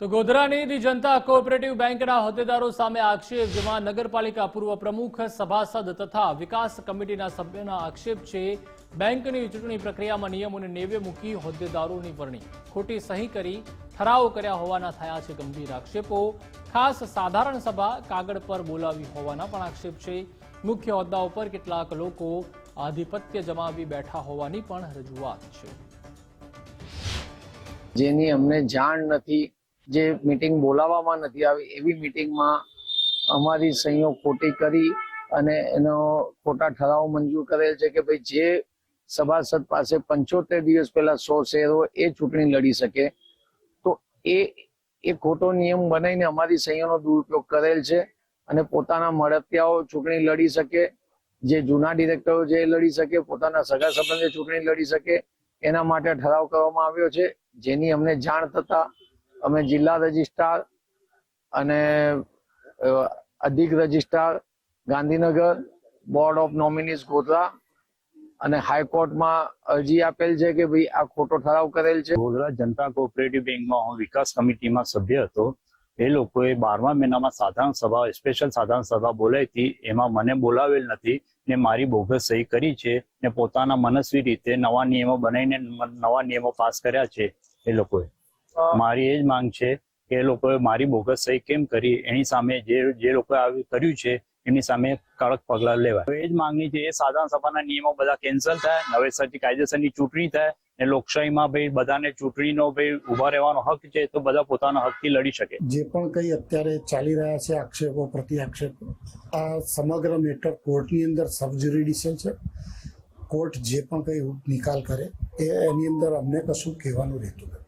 તો ગોધરાની જનતા કોઓપરેટિવ બેંકના હોદ્દેદારો સામે આક્ષેપ, જેમાં નગરપાલિકા પૂર્વ પ્રમુખ, સભાસદ તથા વિકાસ કમિટીના સભ્યોના આક્ષેપ છે. બેંકની ચૂંટણી પ્રક્રિયામાં નિયમોને નેવે મૂકી હોદ્દેદારોની વરણી. ખોટી સહી કરી ઠરાવ કર્યા હોવાના થયા છે ગંભીર આક્ષેપો. ખાસ સાધારણ સભા કાગળ પર બોલાવી હોવાના પણ આક્ષેપ છે. મુખ્ય હોદ્દા ઉપર કેટલાક લોકો આધિપત્ય જમાવી બેઠા હોવાની પણ રજૂઆત છે. જેની અમને જાણ નથી જે મિટિંગ બોલાવવામાં નથી આવી, એવી મિટિંગમાં અમારી સહીઓ ખોટી કરી અને એનો ખોટા ઠરાવ મંજૂર કરેલ છે કે ભાઈ જે સભાસદ પાસે પંચોતેર દિવસ પહેલા સો શેર એ ચૂંટણી લડી શકે. તો એ એ ખોટો નિયમ બનાવીને અમારી સહીઓનો દુરુપયોગ કરેલ છે અને પોતાના મળતિયાઓ ચૂંટણી લડી શકે, જે જૂના ડિરેક્ટરો જે લડી શકે, પોતાના સગા સંબંધે ચૂંટણી લડી શકે, એના માટે ઠરાવ કરવામાં આવ્યો છે. જેની અમને જાણ થતા અમે જિલ્લા રજિસ્ટ્રાર અને અધિક registrar, Gandhinagar board of nominees Godhra અને હાઈકોર્ટમાં અરજી આપેલ છે કે ભાઈ આ ખોટો ઠરાવ કરેલ છે. ગોધરા જનતા કોઓપરેટિવ બેંકમાં હું વિકાસ કમિટીમાં સભ્ય હતો. એ લોકોએ બારમા મહિનામાં સાધારણ સભા સ્પેશિયલ સાધારણ સભા બોલાવી હતી. એમાં મને બોલાવેલ નથી. ને મારી બોગસ સહી કરી છે. ને પોતાના મનસ્વી રીતે નવા નિયમો બનાવીને નવા નિયમો પાસ કર્યા છે એ લોકોએ. મારી એ જ માંગ છે કે એ લોકોએ મારી બોગસ સહી કેમ કરી? એની સામે જે જે લોકોએ આવી કર્યું છે, એમની સામે કડક પગલાં લેવાય. એ જ માંગણી છે, એ સાધારણ સભાના નિયમો બધા કેન્સલ થાય, નવેસરથી કાયદેસરની ચૂંટણી થાય, ને લોકશાહીમાં ભાઈ બધાને ચૂંટણીનો ભાઈ ઊભા રહેવાનો હક છે, તો બધા પોતાના હકથી લડી શકે. જે પણ કંઈ અત્યારે ચાલી રહ્યા છે આક્ષેપો પ્રતિ આક્ષેપો આ સમગ્ર મેટર કોર્ટની અંદર સબ જ્યુરિડિશિયલ છે. કોર્ટ જે પણ કંઈ નિકાલ કરે, એ એની અંદર અમને કશું કહેવાનું રહેતું નથી.